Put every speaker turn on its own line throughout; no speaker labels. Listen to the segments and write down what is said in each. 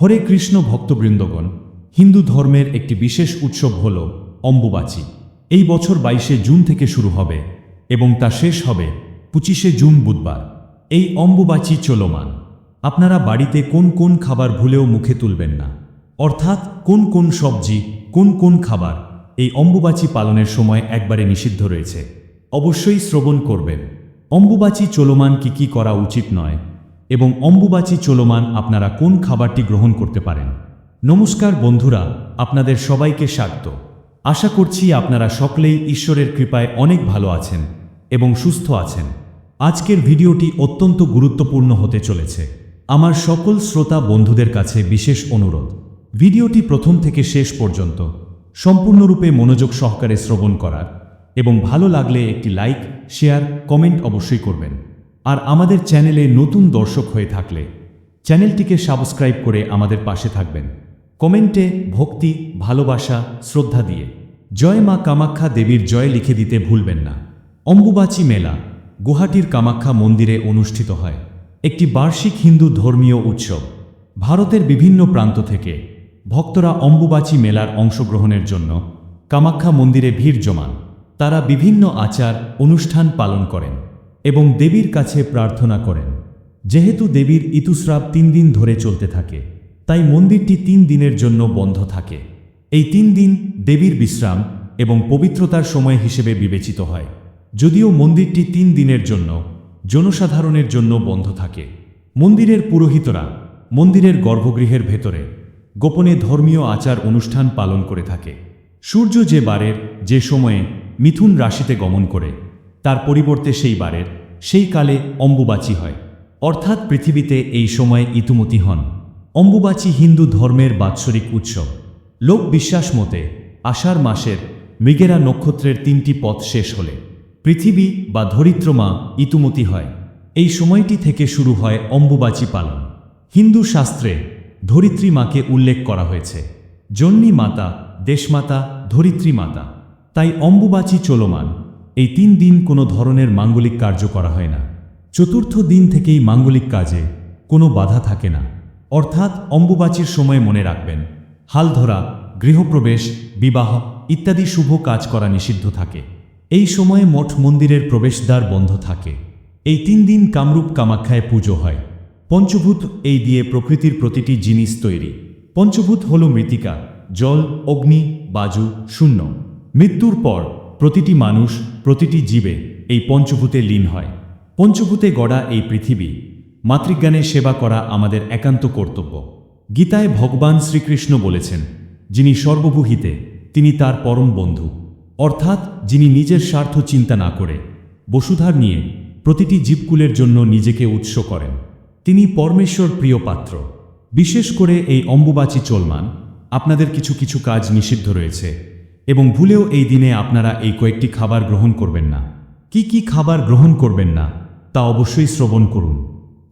হরে কৃষ্ণ ভক্তবৃন্দগণ, হিন্দু ধর্মের একটি বিশেষ উৎসব হল অম্বুবাচী। এই বছর বাইশে জুন থেকে শুরু হবে এবং তা শেষ হবে পঁচিশে জুন বুধবার। এই অম্বুবাচী চলমান। আপনারা বাড়িতে কোন কোন খাবার ভুলেও মুখে তুলবেন না। অর্থাৎ কোন কোন সবজি, কোন কোন খাবার এই অম্বুবাচী পালনের সময় একবারে নিষিদ্ধ রয়েছে। অবশ্যই শ্রবণ করবেন। অম্বুবাচী চলমান কি কি করা উচিত নয় এবং অম্বুবাচী চলমান আপনারা কোন খাবারটি গ্রহণ করতে পারেন? নমস্কার বন্ধুরা, আপনাদের সবাইকে স্বাগত। আশা করছি আপনারা সকলেই ঈশ্বরের কৃপায় অনেক ভালো আছেন এবং সুস্থ আছেন। আজকের ভিডিওটি অত্যন্ত গুরুত্বপূর্ণ হতে চলেছে। আমার সকল শ্রোতা বন্ধুদের কাছে বিশেষ অনুরোধ। ভিডিওটি প্রথম থেকে শেষ পর্যন্ত সম্পূর্ণরূপে মনোযোগ সহকারে শ্রবণ করার এবং ভালো লাগলে একটি লাইক, শেয়ার, কমেন্ট অবশ্যই করবেন। আর আমাদের চ্যানেলে নতুন দর্শক হয়ে থাকলে চ্যানেলটিকে সাবস্ক্রাইব করে আমাদের পাশে থাকবেন। কমেন্টে ভক্তি, ভালোবাসা, শ্রদ্ধা দিয়ে জয় মা কামাখ্যা দেবীর জয় লিখে দিতে ভুলবেন না। অম্বুবাচী মেলা গুয়াহাটির কামাখ্যা মন্দিরে অনুষ্ঠিত হয়। একটি বার্ষিক হিন্দু ধর্মীয় উৎসব। ভারতের বিভিন্ন প্রান্ত থেকে ভক্তরা অম্বুবাচী মেলার অংশগ্রহণের জন্য কামাখ্যা মন্দিরে ভিড় জমান। তারা বিভিন্ন আচার, অনুষ্ঠান পালন করেন। এবং দেবীর কাছে প্রার্থনা করেন। যেহেতু দেবীর ইতুস্রাব তিন দিন ধরে চলতে থাকে, তাই মন্দিরটি তিন দিনের জন্য বন্ধ থাকে। এই তিন দিন দেবীর বিশ্রাম এবং পবিত্রতার সময় হিসেবে বিবেচিত হয়। যদিও মন্দিরটি তিন দিনের জন্য, জনসাধারণের জন্য বন্ধ থাকে। মন্দিরের পুরোহিতরা মন্দিরের গর্ভগৃহের ভেতরে গোপনে ধর্মীয় আচার অনুষ্ঠান পালন করে থাকে। সূর্য যে বারের, যে সময়ে মিথুন রাশিতে গমন করে তার পরিবর্তে সেই বারের, সেই কালে অম্বুবাচী হয়। অর্থাৎ পৃথিবীতে এই সময় ইতুমতি হন। অম্বুবাচী হিন্দু ধর্মের বাৎসরিক উৎসব। লোক বিশ্বাস মতে, আষাঢ় মাসের মৃগেরা নক্ষত্রের তিনটি পথ শেষ হলে পৃথিবী বা ধরিত্রমা ইতুমতি হয়। এই সময়টি থেকে শুরু হয় অম্বুবাচী পালন। হিন্দু শাস্ত্রে ধরিত্রী মাকে উল্লেখ করা হয়েছে জন্নী মাতা, দেশমাতা, ধরিত্রী মাতা। তাই অম্বুবাচী চলমান এই তিন দিন কোনো ধরনের মাঙ্গলিক কার্য করা হয় না। চতুর্থ দিন থেকেই মাঙ্গলিক কাজে কোনো বাধা থাকে না। অর্থাৎ অম্বুবাচীর সময় মনে রাখবেন, হাল ধরা, গৃহপ্রবেশ, বিবাহ ইত্যাদি শুভ কাজ করা নিষিদ্ধ থাকে। এই সময়ে মঠ মন্দিরের প্রবেশদ্বার বন্ধ থাকে। এই তিন দিন কামরূপ কামাখ্যায় পুজো হয়। পঞ্চভূত এই দিয়ে প্রকৃতির প্রতিটি জিনিস তৈরি। পঞ্চভূত হল মৃত্তিকা, জল, অগ্নি, বাজু, শূন্য। মৃত্যুর পর প্রতিটি মানুষ প্রতিটি জীবে এই পঞ্চভূতে লীন হয়। পঞ্চভূতে গড়া এই পৃথিবী, মাতৃজ্ঞানে সেবা করা আমাদের একান্ত কর্তব্য। গীতায় ভগবান শ্রীকৃষ্ণ বলেছেন, যিনি সর্বভূহিতে, তিনি তার পরম বন্ধু। অর্থাৎ যিনি নিজের স্বার্থ চিন্তা না করে, বসুধার নিয়ে প্রতিটি জীবকুলের জন্য নিজেকে উৎস করেন। তিনি পরমেশ্বর প্রিয় পাত্র। বিশেষ করে এই অম্বুবাচী চলমান, আপনাদের কিছু কিছু কাজ নিষিদ্ধ রয়েছে। এবং ভুলেও এই দিনে আপনারা এই কয়েকটি খাবার গ্রহণ করবেন না। কি কি খাবার গ্রহণ করবেন না, তা অবশ্যই শ্রবণ করুন।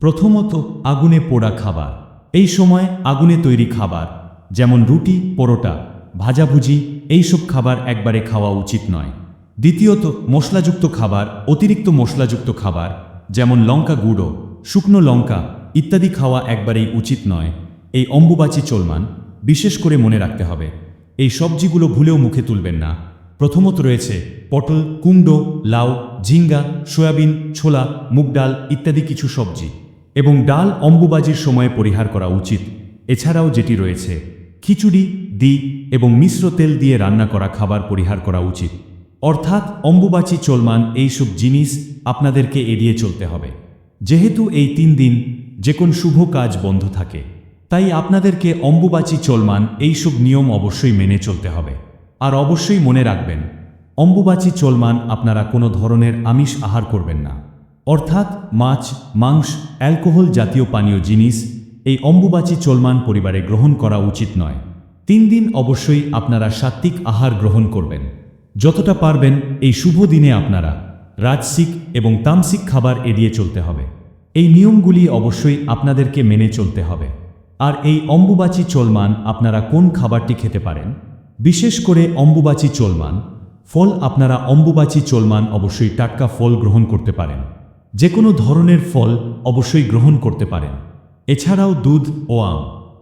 প্রথমত আগুনে পোড়া খাবার। এই সময় আগুনে তৈরি খাবার, যেমন রুটি, পরোটা, ভাজাভুজি, এইসব খাবার একবারে খাওয়া উচিত নয়। দ্বিতীয়ত, মশলাযুক্ত খাবার, অতিরিক্ত মশলাযুক্ত খাবার, যেমন লঙ্কা গুঁড়ো, শুকনো লঙ্কা ইত্যাদি খাওয়া একবারেই উচিত নয়। এই অম্বুবাচী চলমান, বিশেষ করে মনে রাখতে হবে। এই সবজিগুলো ভুলেও মুখে তুলবেন না। প্রথমত রয়েছে পটল, কুমড়ো, লাউ, ঝিঙ্গা, সয়াবিন, ছোলা, মুগ ডাল ইত্যাদি কিছু সবজি এবং ডাল অম্বুবাজির সময়ে পরিহার করা উচিত। এছাড়াও যেটি রয়েছে, খিচুড়ি, দি এবং মিশ্র তেল দিয়ে রান্না করা খাবার পরিহার করা উচিত। অর্থাৎ অম্বুবাচী চলমান এইসব জিনিস আপনাদেরকে এড়িয়ে চলতে হবে। যেহেতু এই তিন দিন যে কোন শুভ কাজ বন্ধ থাকে। তাই আপনাদেরকে অম্বুবাচী চলমান এইসব নিয়ম অবশ্যই মেনে চলতে হবে। আর অবশ্যই মনে রাখবেন, অম্বুবাচী চলমান আপনারা কোনো ধরনের আমিষ আহার করবেন না। অর্থাৎ মাছ, মাংস, অ্যালকোহল জাতীয় পানীয় জিনিস এই অম্বুবাচী চলমান পরিবারে গ্রহণ করা উচিত নয়। তিন দিন অবশ্যই আপনারা সাত্ত্বিক আহার গ্রহণ করবেন। যতটা পারবেন এই শুভ দিনে আপনারা রাজসিক এবং তামসিক খাবার এড়িয়ে চলতে হবে। এই নিয়মগুলি অবশ্যই আপনাদেরকে মেনে চলতে হবে। আর এই অম্বুবাচী চলমান আপনারা কোন খাবারটি খেতে পারেন? বিশেষ করে অম্বুবাচী চলমান, ফল আপনারা অম্বুবাচী চলমান অবশ্যই টাটকা ফল গ্রহণ করতে পারেন। যে কোনো ধরনের ফল অবশ্যই গ্রহণ করতে পারেন। এছাড়াও দুধ ও আম।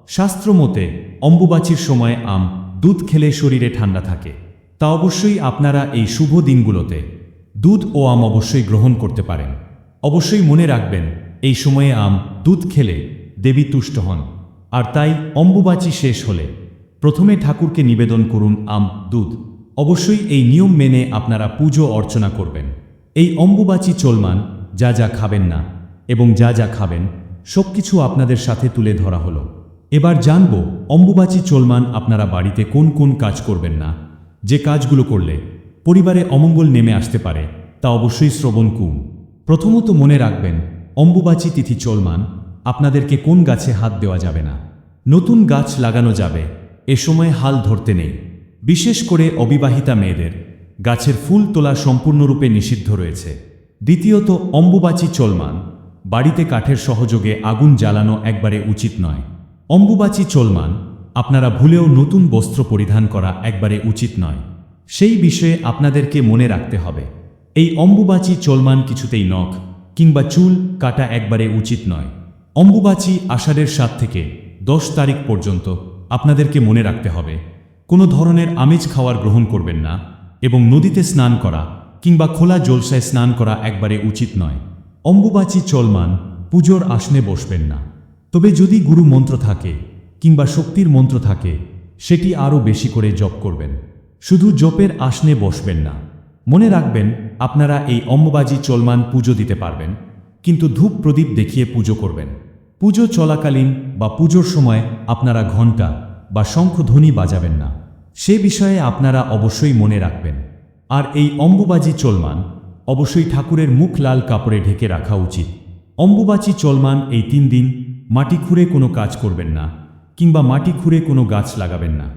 শাস্ত্রমতে অম্বুবাচীর সময় আম দুধ খেলে শরীরে ঠান্ডা থাকে। তা অবশ্যই আপনারা এই শুভ দিনগুলোতে দুধ ও আম অবশ্যই গ্রহণ করতে পারেন। অবশ্যই মনে রাখবেন, এই সময়ে আম দুধ খেলে দেবী তুষ্ট হন। আর তাই অম্বুবাচী শেষ হলে প্রথমে ঠাকুরকে নিবেদন করুন আম, দুধ। অবশ্যই এই নিয়ম মেনে আপনারা পুজো অর্চনা করবেন। এই অম্বুবাচী চলমান, যা যা খাবেন না এবং যা যা খাবেন সব কিছু আপনাদের সাথে তুলে ধরা হলো। এবার জানব, অম্বুবাচী চলমান আপনারা বাড়িতে কোন কোন কাজ করবেন না। যে কাজগুলো করলে পরিবারে অমঙ্গল নেমে আসতে পারে, তা অবশ্যই শ্রবণ কুম প্রথমত মনে রাখবেন, অম্বুবাচী তিথি চলমান আপনাদেরকে কোন গাছে হাত দেওয়া যাবে না? নতুন গাছ লাগানো যাবে। এ সময় হাল ধরতে নেই। বিশেষ করে অবিবাহিতা মেয়েদের। গাছের ফুল তোলা সম্পূর্ণরূপে নিষিদ্ধ রয়েছে। দ্বিতীয়ত, অম্বুবাচী চলমান। বাড়িতে কাঠের সহযোগে আগুন জ্বালানো একবারে উচিত নয়। অম্বুবাচী চলমান। আপনারা ভুলেও নতুন বস্ত্র পরিধান করা একবারে উচিত নয়। সেই বিষয়ে আপনাদেরকে মনে রাখতে হবে। এই অম্বুবাচী চলমান কিছুতেই নখ কিংবা চুল কাটা একবারে উচিত নয়। অম্বুবাচী আষাঢ়ের সাত থেকে দশ তারিখ পর্যন্ত আপনাদেরকে মনে রাখতে হবে, কোনো ধরনের আমেজ খাওয়ার গ্রহণ করবেন না এবং নদীতে স্নান করা কিংবা খোলা জলসায় স্নান করা একবারে উচিত নয়। অম্বুবাচী চলমান পুজোর আসনে বসবেন না। তবে যদি গুরু মন্ত্র থাকে কিংবা শক্তির মন্ত্র থাকে, সেটি আরও বেশি করে জপ করবেন। শুধু জপের আসনে বসবেন না। মনে রাখবেন, আপনারা এই অম্বুবাজি চলমান পুজো দিতে পারবেন। কিন্তু ধূপ প্রদীপ দেখিয়ে পুজো করবেন। পুজো চলাকালীন বা পুজোর সময় আপনারা ঘণ্টা বা শঙ্খধ্বনি বাজাবেন না। সে বিষয়ে আপনারা অবশ্যই মনে রাখবেন। আর এই অম্বুবাজি চলমান অবশ্যই ঠাকুরের মুখ লাল কাপড়ে ঢেকে রাখা উচিত। অম্বুবাচী চলমান এই তিন দিন মাটি খুঁড়ে কোনো কাজ করবেন না কিংবা মাটি খুঁড়ে কোনো গাছ লাগাবেন না।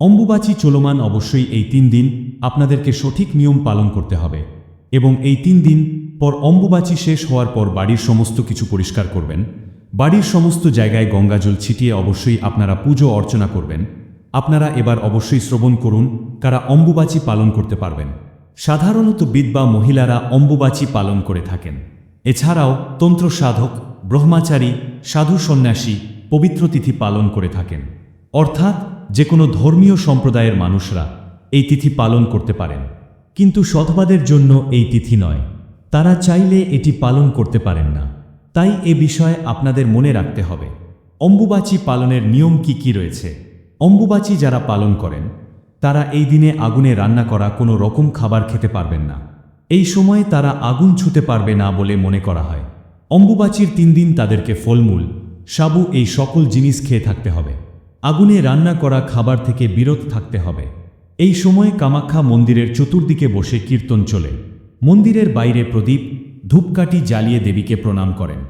অম্বুবাচী চলমান অবশ্যই এই তিন দিন আপনাদেরকে সঠিক নিয়ম পালন করতে হবে এবং এই তিন দিন পর অম্বুবাচী শেষ হওয়ার পর বাড়ির সমস্ত কিছু পরিষ্কার করবেন। বাড়ির সমস্ত জায়গায় গঙ্গাজল ছিটিয়ে অবশ্যই আপনারা পুজো অর্চনা করবেন। আপনারা এবার অবশ্যই শ্রবণ করুন, কারা অম্বুবাচী পালন করতে পারবেন। সাধারণত বিধবা মহিলারা অম্বুবাচী পালন করে থাকেন। এছাড়াও তন্ত্র সাধক, ব্রহ্মাচারী, সাধু সন্ন্যাসী, পবিত্র তিথি পালন করে থাকেন। অর্থাৎ যে কোনো ধর্মীয় সম্প্রদায়ের মানুষরা এই তিথি পালন করতে পারেন। কিন্তু সৎবাদের জন্য এই তিথি নয়। তারা চাইলে এটি পালন করতে পারেন না। তাই এ বিষয়ে আপনাদের মনে রাখতে হবে। অম্বুবাচী পালনের নিয়ম কি কি রয়েছে? অম্বুবাচী যারা পালন করেন, তারা এই দিনে আগুনে রান্না করা কোনো রকম খাবার খেতে পারবেন না। এই সময়ে তারা আগুন ছুতে পারবে না বলে মনে করা হয়। অম্বুবাচীর তিন দিন তাদেরকে ফলমূল, সাবু এই সকল জিনিস খেয়ে থাকতে হবে। আগুনে রান্না করা খাবার থেকে বিরত থাকতে হবে। এই সময়ে কামাখ্যা মন্দিরের চতুর্দিকে বসে কীর্তন চলে। মন্দিরের বাইরে প্রদীপ ধূপকাঠি জ্বালিয়ে দেবীকে প্রণাম করেন।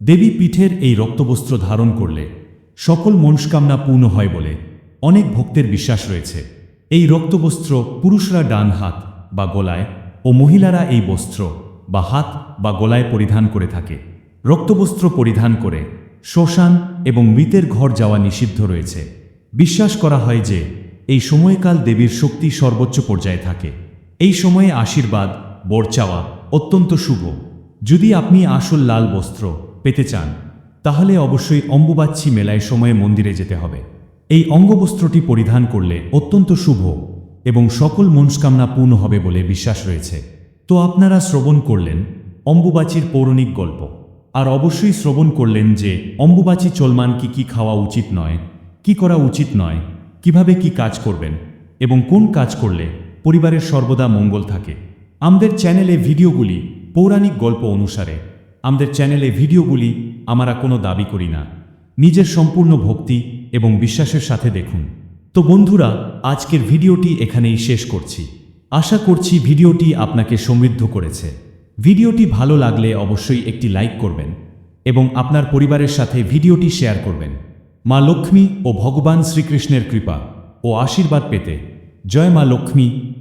দেবী পীঠের এই রক্তবস্ত্র ধারণ করলে সকল মনস্কামনা পূর্ণ হয় বলে অনেক ভক্তের বিশ্বাস রয়েছে। এই রক্তবস্ত্র পুরুষরা ডান হাত বা গলায় ও মহিলারা এই বস্ত্র বা হাত বা গলায় পরিধান করে থাকে। রক্তবস্ত্র পরিধান করে শ্মশান এবং মৃতের ঘর যাওয়া নিষিদ্ধ রয়েছে। বিশ্বাস করা হয় যে এই সময়কাল দেবীর শক্তি সর্বোচ্চ পর্যায়ে থাকে। এই সময়ে আশীর্বাদ বর চাওয়া অত্যন্ত শুভ। যদি আপনি আসল লাল বস্ত্র পেতে চান, তাহলে অবশ্যই অম্বুবাচ্ছি মেলায় সময়ে মন্দিরে যেতে হবে। এই অঙ্গবস্ত্রটি পরিধান করলে অত্যন্ত শুভ এবং সকল মনস্কামনা পূর্ণ হবে বলে বিশ্বাস রয়েছে। তো আপনারা শ্রবণ করলেন অম্বুবাচীর পৌরাণিক গল্প। আর অবশ্যই শ্রবণ করলেন যে অম্বুবাচী চলমান কি কি খাওয়া উচিত নয়, কি করা উচিত নয়, কীভাবে কি কাজ করবেন এবং কোন কাজ করলে পরিবারের সর্বদা মঙ্গল থাকে। আমাদের চ্যানেলে ভিডিওগুলি পৌরাণিক গল্প অনুসারে। আমাদের চ্যানেলে ভিডিওগুলি আমরা কোনো দাবি করি না। নিজের সম্পূর্ণ ভক্তি এবং বিশ্বাসের সাথে দেখুন। তো বন্ধুরা, আজকের ভিডিওটি এখানেই শেষ করছি। আশা করছি ভিডিওটি আপনাকে সমৃদ্ধ করেছে। ভিডিওটি ভালো লাগলে অবশ্যই একটি লাইক করবেন এবং আপনার পরিবারের সাথে ভিডিওটি শেয়ার করবেন। মা লক্ষ্মী ও ভগবান শ্রীকৃষ্ণের কৃপা ও আশীর্বাদ পেতে জয় মা লক্ষ্মী।